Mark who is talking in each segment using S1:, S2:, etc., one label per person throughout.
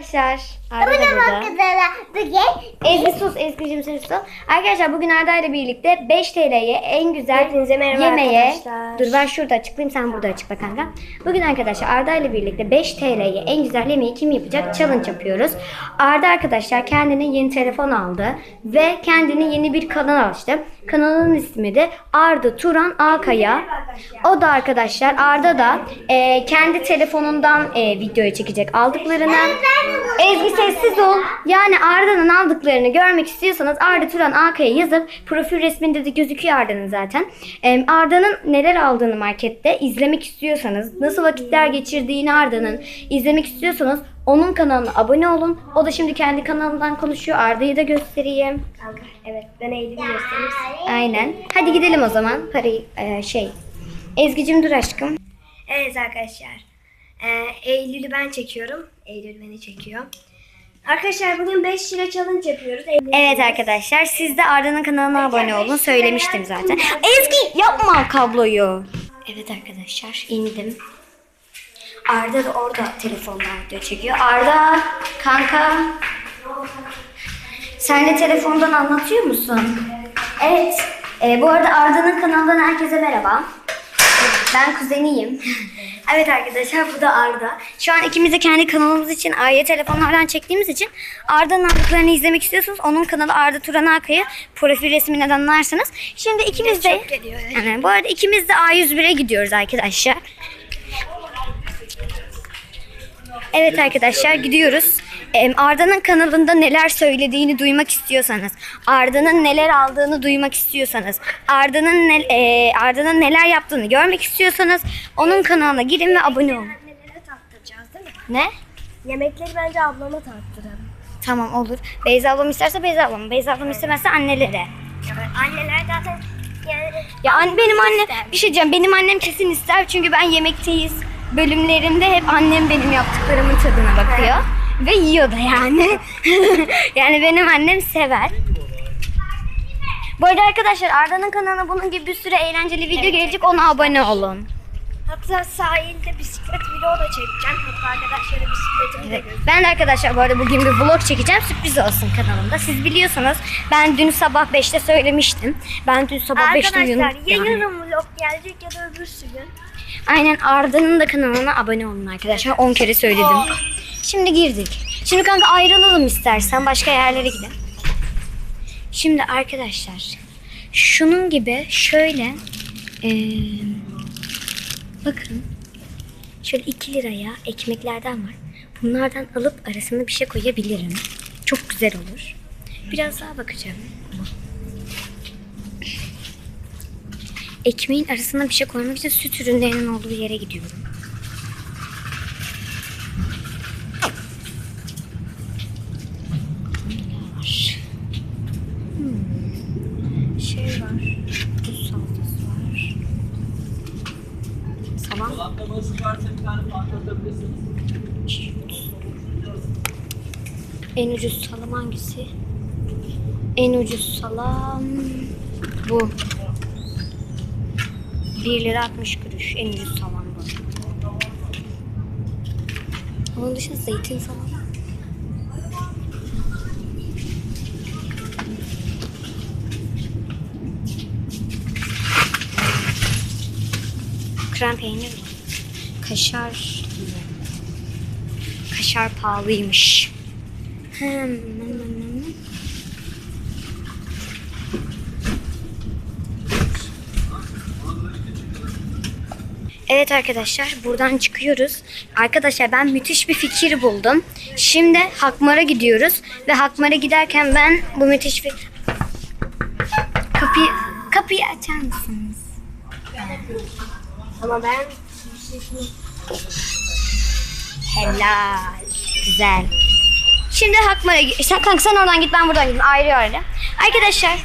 S1: Arkadaşlar Arda da burada.
S2: Arkadaşlar bugün
S1: Ezgi sus, Ezgi'cim sen sus. Arkadaşlar bugün Arda ile birlikte 5 TL'ye en güzel
S2: Hepinize merhaba
S1: yemeğe...
S2: arkadaşlar.
S1: Dur ben şurada açıklayayım sen burada açıkla kanka. Bugün arkadaşlar Arda ile birlikte 5 TL'ye en güzel yemeği kim yapacak challenge yapıyoruz. Arda arkadaşlar kendine yeni telefon aldı ve kendine yeni bir kanal açtı. Kanalın ismi de Arda Turan Akaya. O da arkadaşlar Arda da e, kendi telefonundan e, videoyu çekecek aldıklarını. Ezgi sessiz ol. Yani Arda'nın aldıklarını görmek istiyorsanız Arda Turan Akaya yazıp profil resminde de gözüküyor Arda'nın zaten. Arda'nın neler aldığını markette izlemek istiyorsanız, nasıl vakitler geçirdiğini Arda'nın izlemek istiyorsanız onun kanalına abone olun. O da şimdi kendi kanalından konuşuyor. Arda'yı da göstereyim.
S2: Evet ben Eylül'ü gösterirsin.
S1: Aynen. Hadi gidelim o zaman. Parayı e, şey. Ezgi'cim dur aşkım.
S2: Evet arkadaşlar. Ee, Eylül'ü ben çekiyorum. Eylül beni çekiyor. Arkadaşlar bugün 5 lira challenge yapıyoruz. Eylül-
S1: Evet arkadaşlar siz de Arda'nın kanalına abone olun. Söylemiştim zaten. Ezgi yapma kabloyu. Evet arkadaşlar indim. Arda da orada telefondan video çekiyor. Arda kanka. Sen de telefondan anlatıyor musun? Evet. Ee, bu arada Arda'nın kanalından herkese merhaba. Ben kuzeniyim. evet arkadaşlar bu da Arda. Şu an ikimiz de kendi kanalımız için ayrı telefonlardan çektiğimiz için Arda'nın aldıklarını izlemek istiyorsanız onun kanalı Arda Turan Akay'ı profil resminden anlarsanız. Şimdi ikimiz de
S2: geliyor, evet.
S1: yani bu arada ikimiz de A101'e gidiyoruz arkadaşlar. Evet arkadaşlar gidiyoruz. Arda'nın kanalında neler söylediğini duymak istiyorsanız, Arda'nın neler aldığını duymak istiyorsanız, Arda'nın ne, e, Arda'nın neler yaptığını görmek istiyorsanız onun kanalına girin ve abone olun.
S2: Annelere taktıracağız değil mi?
S1: Ne?
S2: Yemekleri bence ablama taktıralım.
S1: Tamam olur. Beyza ablam isterse Beyza ablam, Beyza ablam istemezse annelere.
S2: Evet, anneler zaten yani
S1: Ya an, benim annem bir şey diyeceğim. Benim annem kesin ister çünkü ben yemekteyiz bölümlerimde hep annem benim yaptıklarımın tadına bakıyor ve yiyor da yani. yani benim annem sever. Bu arada arkadaşlar Arda'nın kanalına bunun gibi bir sürü eğlenceli video gelecek ona abone olun.
S2: hatta sahilde bisiklet vlogu da çekeceğim. Hatta arkadaşlara bisikletimi de
S1: Evet. Ben de arkadaşlar bu arada bugün bir vlog çekeceğim. Sürpriz olsun kanalımda. Siz biliyorsanız ben dün sabah 5'te söylemiştim. Ben dün sabah 5'te
S2: Arkadaşlar ya
S1: yani-
S2: yarın vlog gelecek ya da öbürsü gün.
S1: Aynen Arda'nın da kanalına abone olun arkadaşlar. 10 kere söyledim. Şimdi girdik. Şimdi kanka ayrılalım istersen başka yerlere gidelim. Şimdi arkadaşlar şunun gibi şöyle eee, bakın şöyle 2 liraya ekmeklerden var. Bunlardan alıp arasına bir şey koyabilirim. Çok güzel olur. Biraz daha bakacağım. Ekmeğin arasına bir şey koymak için süt ürünlerinin olduğu yere gidiyorum. Var. Hmm. Şey var. Tuz salçası var. Salam.
S3: Patlaması varsa bir tane patlatabilirsiniz.
S1: En ucuz salam hangisi? En ucuz salam bu. 1 lira 60 kuruş. En ucuz salam bu. Onun dışında zeytin salam. Krem peynir mi? Kaşar. Kaşar pahalıymış. Hmm. Evet arkadaşlar buradan çıkıyoruz. Arkadaşlar ben müthiş bir fikir buldum. Şimdi Hakmar'a gidiyoruz ve Hakmar'a giderken ben bu müthiş bir kapıyı kapıyı açar mısınız?
S2: Ama ben
S1: Helal. Güzel. Şimdi Hakmar'a sen kanka sen oradan git ben buradan gideyim ayrı ayrı. Arkadaşlar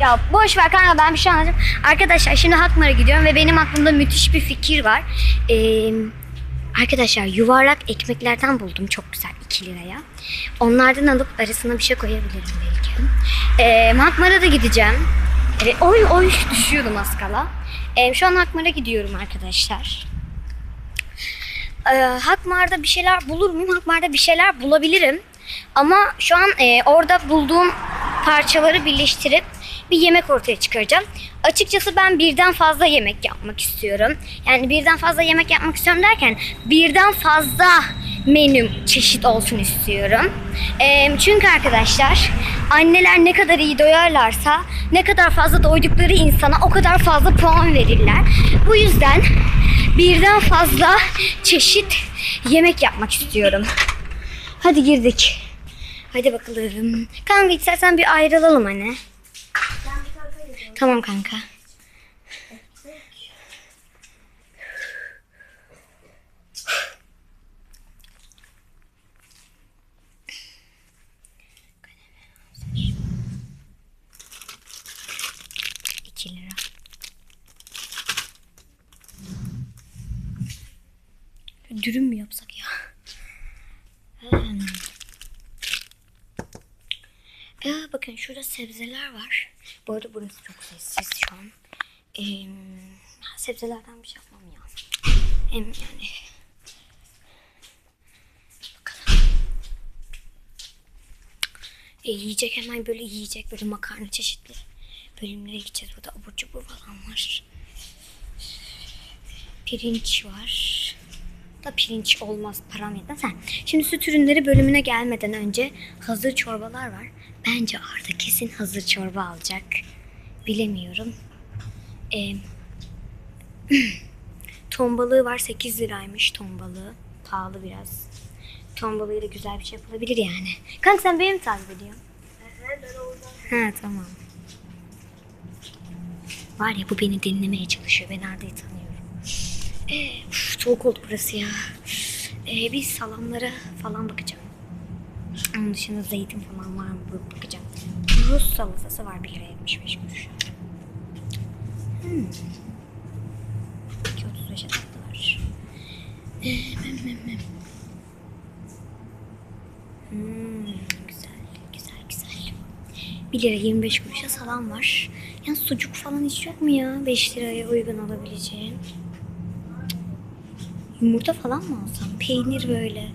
S1: ya boş ver kanka ben bir şey anlatacağım. Arkadaşlar şimdi Hakmar'a gidiyorum ve benim aklımda müthiş bir fikir var. Ee, arkadaşlar yuvarlak ekmeklerden buldum çok güzel 2 liraya. Onlardan alıp arasına bir şey koyabilirim belki. Ee, Hakmar'a da gideceğim. Evet, oy oy düşüyordum az kala. Ee, şu an Hakmar'a gidiyorum arkadaşlar. e, Hakmar'da bir şeyler bulur muyum? Hakmar'da bir şeyler bulabilirim. Ama şu an e, orada bulduğum parçaları birleştirip bir yemek ortaya çıkaracağım. Açıkçası ben birden fazla yemek yapmak istiyorum. Yani birden fazla yemek yapmak istiyorum derken birden fazla menü çeşit olsun istiyorum. E, çünkü arkadaşlar anneler ne kadar iyi doyarlarsa ne kadar fazla doydukları insana o kadar fazla puan verirler. Bu yüzden birden fazla çeşit yemek yapmak istiyorum. Hadi girdik. Hadi bakalım. Kanka istersen bir ayrılalım hani. Tamam kanka. Dürüm mü yapsak ya? Hmm. Ya bakın şurada sebzeler var. Bu arada burası çok sessiz şu an. Ee, sebzelerden bir şey yapmam ya. Hem yani. Bakalım. E, yiyecek hemen böyle yiyecek böyle makarna çeşitli bölümlere gideceğiz. Burada abur cubur falan var. Pirinç var. Da pirinç olmaz param yetmez. Şimdi süt ürünleri bölümüne gelmeden önce hazır çorbalar var. Bence Arda kesin hazır çorba alacak. Bilemiyorum. Ee, ton balığı var 8 liraymış ton balığı. Pahalı biraz. Ton balığıyla güzel bir şey yapılabilir yani. Kanka sen beni mi takip ediyorsun? Ha tamam. Var ya bu beni dinlemeye çalışıyor. Ben Arda'yı tanıyorum. Ee, uf, soğuk oldu burası ya. Ee, bir salamlara falan bakacağım. Onun dışında zeytin falan var mı bakacağım. Rus salatası var 1 liraya 75 kuruş. Hmm. 2.35'e tatlılar. Ee, mem, mem, mem. Hmm, güzel, güzel, güzel. 1 lira 25 kuruşa salam var. Ya sucuk falan hiç yok mu ya? 5 liraya uygun alabileceğim. Yumurta falan mı alsam? Peynir böyle.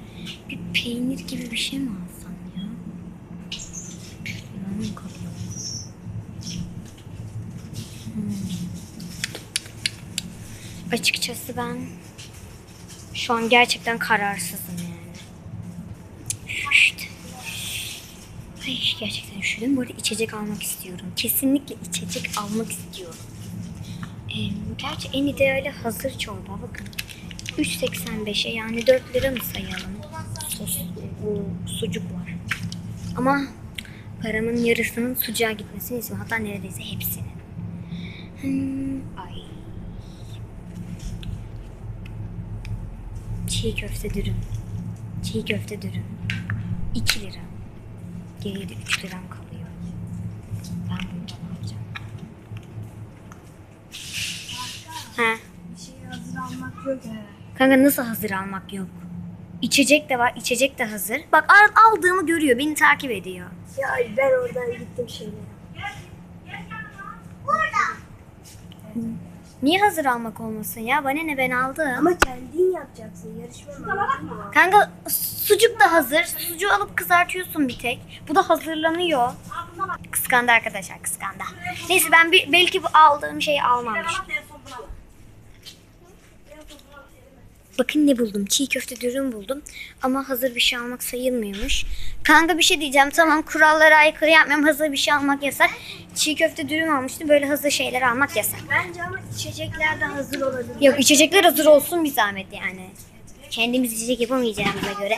S1: Bir peynir gibi bir şey mi alsam ya? Bilmiyorum kalıyor. Hmm. Açıkçası ben şu an gerçekten kararsızım yani. İşte. Ay gerçekten üşüdüm. Bu arada içecek almak istiyorum. Kesinlikle içecek almak istiyorum. Ee, gerçi en ideali hazır çorba. Bakın. 3.85'e yani 4 lira mı sayalım? Sos, bu sucuk var. Ama paramın yarısının sucuğa gitmesini istiyorum. Hatta neredeyse hepsinin. Hmm, ay. Çiğ köfte dürüm. Çiğ köfte dürüm. 2 lira. Geriye de 3 liram kalıyor. Ben bundan alacağım. Ha.
S2: Bir şey hazır almak yok ya.
S1: Kanka nasıl hazır almak yok? İçecek de var, içecek de hazır. Bak al- aldığımı görüyor, beni takip ediyor.
S2: Ya ben oradan gittim şeyle.
S1: Niye hazır almak olmasın ya? Bana ne ben aldım.
S2: Ama kendin yapacaksın. Yarışma mı?
S1: Kanka sucuk da hazır. Sucuğu alıp kızartıyorsun bir tek. Bu da hazırlanıyor. Kıskandı arkadaşlar kıskandı. Neyse ben bir, belki bu aldığım şeyi almamış. Bakın ne buldum. Çiğ köfte dürüm buldum. Ama hazır bir şey almak sayılmıyormuş. Kanka bir şey diyeceğim. Tamam kurallara aykırı yapmıyorum. Hazır bir şey almak yasak. Çiğ köfte dürüm almıştım. Böyle hazır şeyler almak yasak.
S2: Bence ama içecekler de hazır olabilir.
S1: Yok içecekler hazır olsun bir zahmet yani. Kendimiz içecek yapamayacağımıza göre.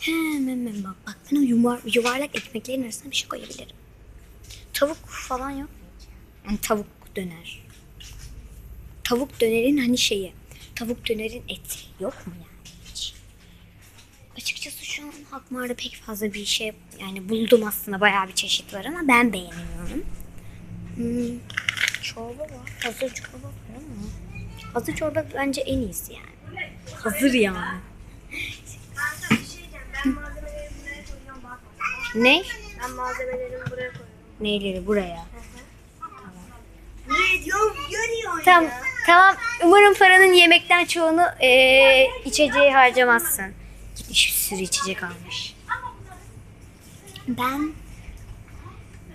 S1: Hemen bak bak ben o yumar, yuvarlak ekmeklerin arasına bir şey koyabilirim. Tavuk falan yok. Yani tavuk döner. Tavuk dönerin hani şeyi. Tavuk dönerin eti yok mu yani hiç? Açıkçası şu an Hakmar'da pek fazla bir şey yani buldum aslında bayağı bir çeşit var ama ben beğenmiyorum. Hmm, çorba var. Hazır çorba var ama. Hazır çorba bence en iyisi yani. Hazır yani. Ne?
S2: Ben malzemelerimi buraya koyuyorum.
S1: Neyleri buraya?
S2: Ne diyorum? Görüyorsun
S1: Tamam.
S2: ya.
S1: Tamam. Umarım paranın yemekten çoğunu eee içeceği harcamazsın. Gitmiş bir sürü içecek almış. Ben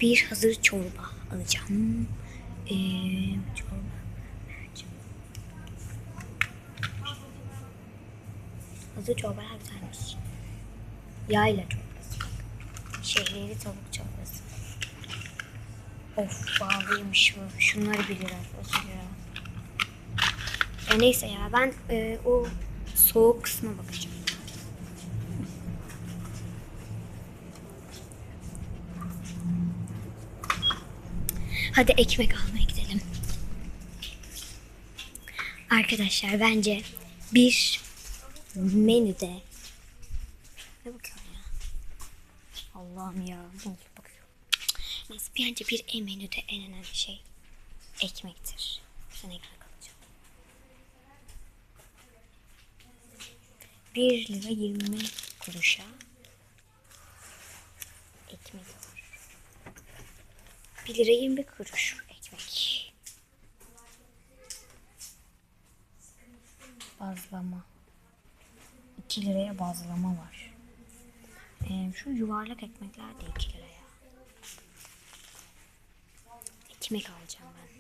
S1: bir hazır çorba alacağım. Eee çorba. Hazır çorbalar güzelmiş. Yayla çorbası. Şehriyeli tavuk çorbası. Of pahalıymış bu. Şunları 1 lira, 30 lira. E neyse ya ben e, o soğuk kısma bakacağım. Hadi ekmek almaya gidelim. Arkadaşlar bence bir menüde ne bakıyorum ya? Allah'ım ya. Oldu bakıyorum. Neyse bence bir en menüde en önemli şey ekmektir. Sen ekmek alacağım. 1 lira 20 kuruşa ekmek olur. 1 lira 20 kuruş ekmek. Bazlama. 2 liraya bazlama var. Ee, şu yuvarlak ekmekler de 2 liraya. Ekmek alacağım ben.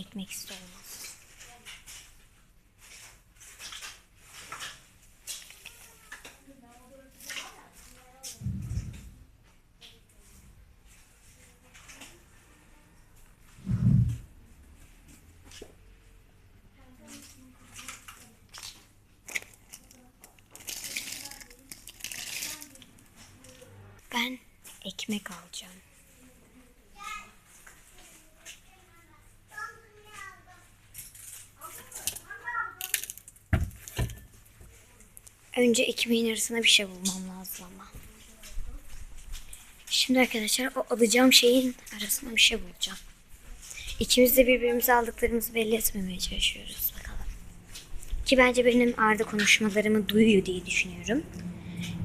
S1: Ekmek olmaz. Ben ekmek alacağım. Önce ekmeğin arasına bir şey bulmam lazım ama. Şimdi arkadaşlar o alacağım şeyin arasına bir şey bulacağım. İkimiz de birbirimize aldıklarımızı belli etmemeye çalışıyoruz. Bakalım. Ki bence benim Arda konuşmalarımı duyuyor diye düşünüyorum.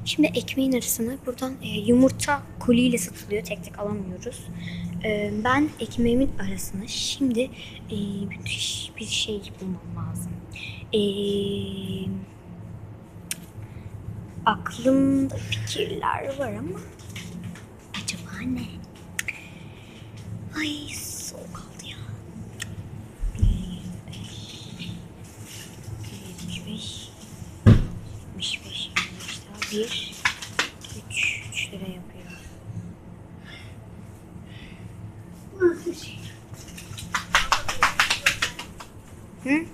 S1: Şimdi ekmeğin arasına buradan e, yumurta koliyle satılıyor. Tek tek alamıyoruz. E, ben ekmeğimin arasına şimdi e, bir, bir şey bulmam lazım. E, aklımda fikirler var ama acaba ne? Ay soğuk kaldı ya. 1.25 75 25 daha 1 3 3 lira yapıyor. Hı?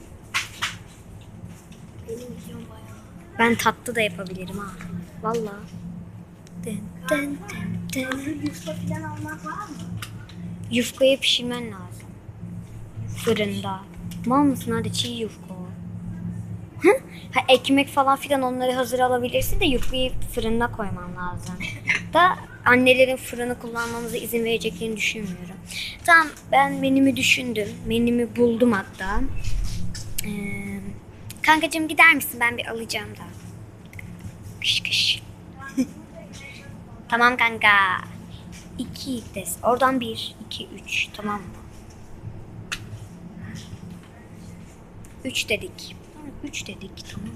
S2: Videom bayağı.
S1: Ben tatlı da yapabilirim ha. Valla. Dın dın dın.
S2: Yufka falan almak var mı?
S1: Yufkayı pişirmen lazım. Fırında. Mal mısın hadi çiğ yufka. Hı? Ha, ekmek falan filan onları hazır alabilirsin de yufkayı fırında koyman lazım. da annelerin fırını kullanmamıza izin vereceklerini düşünmüyorum. Tamam ben menümü düşündüm. Menümü buldum hatta. Ee, kankacığım gider misin? Ben bir alacağım da. Kış kış. tamam kanka. 2 des. Oradan 1, 2, 3. Tamam mı? 3 dedik. 3 dedik. Tamam mı?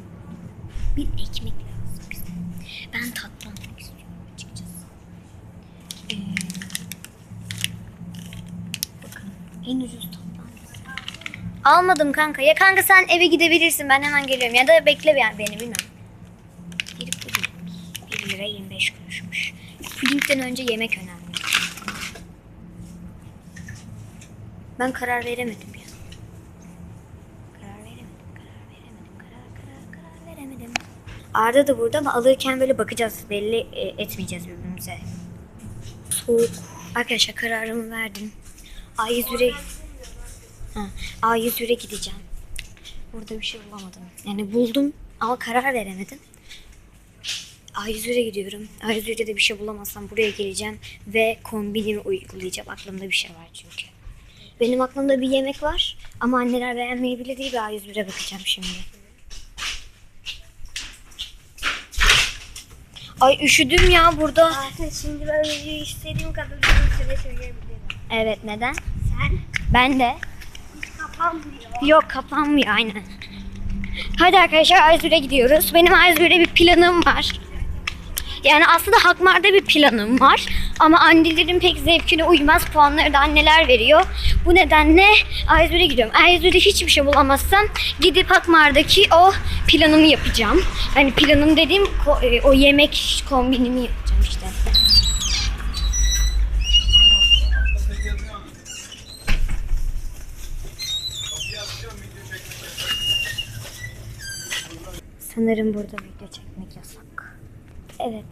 S1: Bir ekmek lazım bize. Ben tatlı almak istiyorum açıkçası. Ee, bakın en ucuz tatlı? Almadım kanka. Ya kanka sen eve gidebilirsin. Ben hemen geliyorum. Ya da bekle beni bilmem. Bir puding. 1 lira 25 kuruşmuş. Pudingden önce yemek önemli. Ben karar veremedim ya. Karar veremedim, karar veremedim, karar karar karar veremedim. Arda da burada ama alırken böyle bakacağız. Belli e, etmeyeceğiz birbirimize. Soğuk. Arkadaşlar kararımı verdim. A101'e ha, A101'e gideceğim. Burada bir şey bulamadım. Yani buldum ama karar veremedim. A101'e gidiyorum. A101'de de bir şey bulamazsam buraya geleceğim ve kombinimi uygulayacağım. Aklımda bir şey var çünkü. Benim aklımda bir yemek var ama anneler beğenmeyebilir diye bir A101'e bakacağım şimdi. Ay üşüdüm ya burada.
S2: Zaten şimdi ben videoyu istediğim kadar uzun süre çekebilirim.
S1: Evet neden?
S2: Sen
S1: Ben de.
S2: kapanmıyor.
S1: Yok kapanmıyor aynen. Hadi arkadaşlar Arzur'a gidiyoruz. Benim Arzur'a bir planım var. Yani aslında Hakmar'da bir planım var. Ama annelerin pek zevkine uymaz. Puanları da anneler veriyor. Bu nedenle Arzur'a gidiyorum. Arzur'da hiçbir şey bulamazsam gidip Hakmar'daki o planımı yapacağım. Hani planım dediğim e, o yemek kombinimi yapacağım işte. Sanırım burada video çekmek. Evet.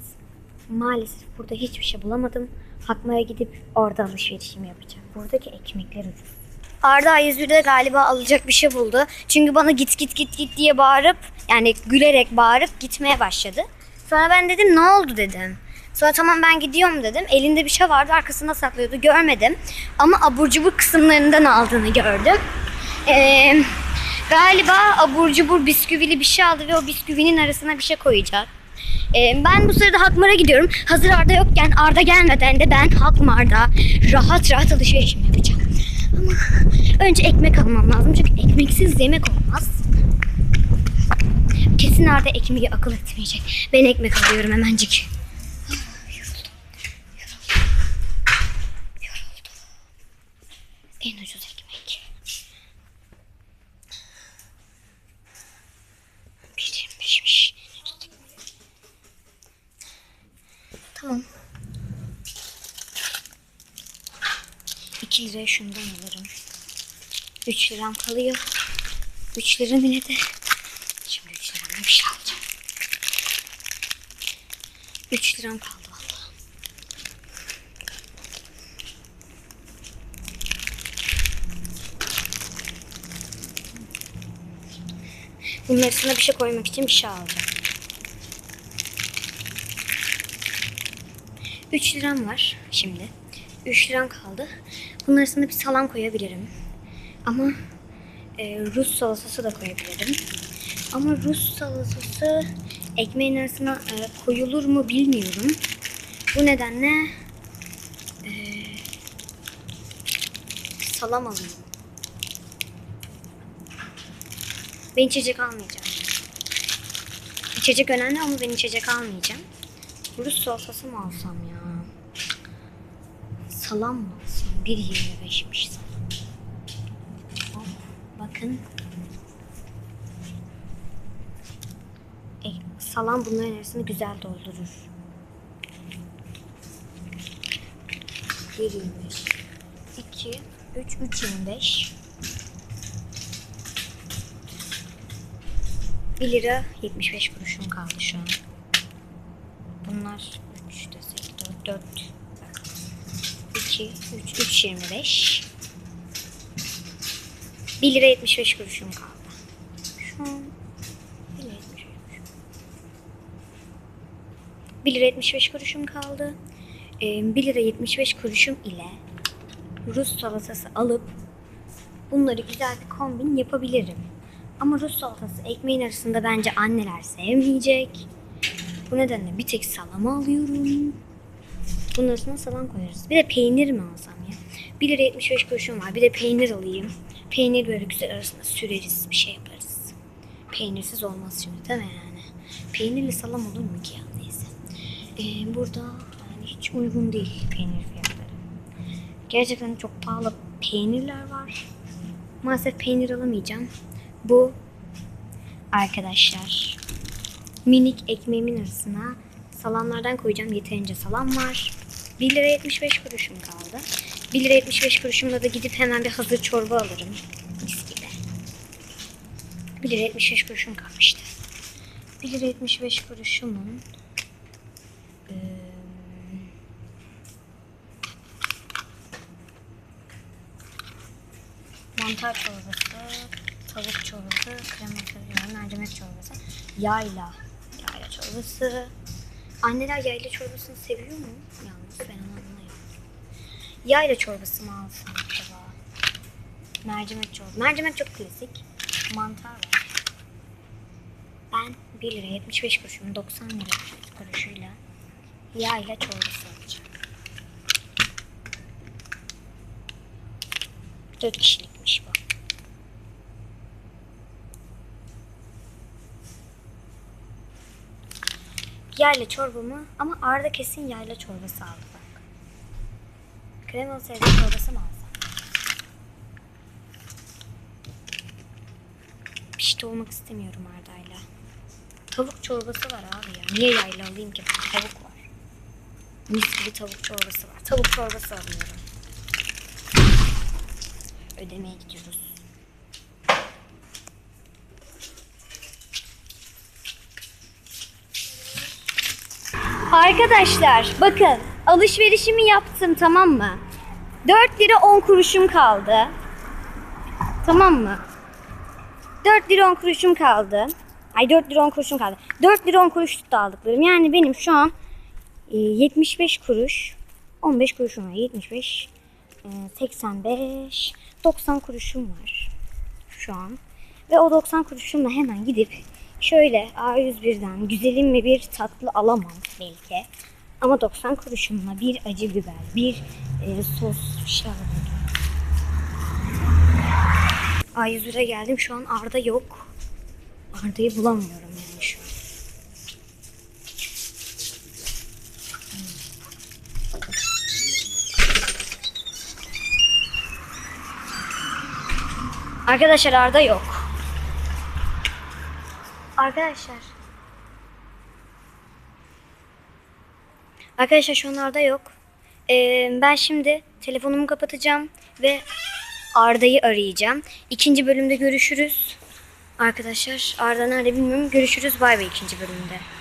S1: Maalesef burada hiçbir şey bulamadım. Hakmaya gidip orada alışverişimi yapacağım. Buradaki ekmekler ucuz. Arda A101'de galiba alacak bir şey buldu. Çünkü bana git git git git diye bağırıp yani gülerek bağırıp gitmeye başladı. Sonra ben dedim ne oldu dedim. Sonra tamam ben gidiyorum dedim. Elinde bir şey vardı arkasında saklıyordu görmedim. Ama abur cubur kısımlarından aldığını gördüm. Ee, galiba abur cubur bisküvili bir şey aldı ve o bisküvinin arasına bir şey koyacak. Ee, ben bu sırada Hakmar'a gidiyorum. Hazır Arda yokken Arda gelmeden de ben Hakmar'da rahat rahat alışverişimi yapacağım. Ama önce ekmek almam lazım çünkü ekmeksiz yemek olmaz. Kesin Arda ekmeği akıl etmeyecek. Ben ekmek alıyorum hemencik. Yoruldum. Yoruldum. Yoruldum. En ucuz ekmek. 1.25'miş. Tamam. 2 liraya şundan alırım. 3 liram kalıyor. 3 liram yine de. Şimdi 3 liramla bir şey alacağım. 3 liram kaldı valla. Bunun arasına bir şey koymak için bir şey alacağım. 3 liram var şimdi. 3 liram kaldı. Bunun arasında bir salam koyabilirim. Ama e, Rus salatası da koyabilirim. Ama Rus salatası ekmeğin arasına e, koyulur mu bilmiyorum. Bu nedenle e, salam alayım. Ben içecek almayacağım. İçecek önemli ama ben içecek almayacağım. Rus salatası mı alsam ya? Salam mı? 1.25'miş salam. Hop, bakın. E, salam bunların arasını güzel doldurur. 1.25 2 3 3.25 1 lira 75 kuruşum kaldı şu an. Bunlar 3 desek 4 4 2 3 3 25 1 lira 75 kuruşum kaldı. Şu an 1 lira 75 kuruşum. 1 lira 75 kuruşum kaldı. Ee, 1 lira 75 kuruşum ile Rus salatası alıp bunları güzel bir kombin yapabilirim. Ama Rus salatası ekmeğin arasında bence anneler sevmeyecek. Bu nedenle bir tek salamı alıyorum. Bunun arasına salam koyarız. Bir de peynir mi alsam ya? 1 lira 75 kuruşum var. Bir de peynir alayım. Peynir böyle güzel arasına süreriz. Bir şey yaparız. Peynirsiz olmaz şimdi değil mi yani? Peynirli salam olur mu ki ya? Neyse. Ee, burada yani hiç uygun değil peynir fiyatları. Gerçekten çok pahalı peynirler var. Maalesef peynir alamayacağım. Bu arkadaşlar minik ekmeğimin arasına salamlardan koyacağım. Yeterince salam var. 1 lira 75 kuruşum kaldı. 1 lira 75 kuruşumla da gidip hemen bir hazır çorba alırım. Mis gibi. 1 lira 75 kuruşum kalmıştı. 1 lira 75 kuruşumun mantar çorbası, tavuk çorbası, krema çorbası, mercimek çorbası, yayla, yayla çorbası. Anneler yayla çorbasını seviyor mu? Yalnız ben onu anlayamıyorum. Yayla çorbası mı alsam acaba? Mercimek çorbası. Mercimek çok klasik. Mantar var. Ben 1 lira 75 kuruşum 90 lira kuruşuyla yayla çorbası alacağım. Dört kişilikmiş bu. Yayla çorbamı ama Arda kesin yayla çorbası aldı bak. Kremalı sebze çorbası mı alsam? Pişti olmak istemiyorum Arda'yla. Tavuk çorbası var abi ya. Niye yayla alayım ki? Tavuk var. Mis gibi tavuk çorbası var. Tavuk çorbası alıyorum. Ödemeye gidiyoruz. Arkadaşlar bakın alışverişimi yaptım tamam mı? 4 lira 10 kuruşum kaldı. Tamam mı? 4 lira 10 kuruşum kaldı. Ay 4 lira 10 kuruşum kaldı. 4 lira 10 kuruş tuttu aldıklarım. Yani benim şu an e, 75 kuruş 15 kuruşum var. 75 e, 85 90 kuruşum var şu an. Ve o 90 kuruşumla hemen gidip şöyle A101'den güzelim bir tatlı alamam belki. Ama 90 kuruşumla bir acı biber, bir e, sos alırım. A101'e geldim. Şu an Arda yok. Arda'yı bulamıyorum yani şu an. Arkadaşlar Arda yok. Arkadaşlar. Arkadaşlar şu an Arda yok. Ee, ben şimdi telefonumu kapatacağım ve Arda'yı arayacağım. İkinci bölümde görüşürüz. Arkadaşlar Arda nerede bilmiyorum. Görüşürüz. Bay bay ikinci bölümde.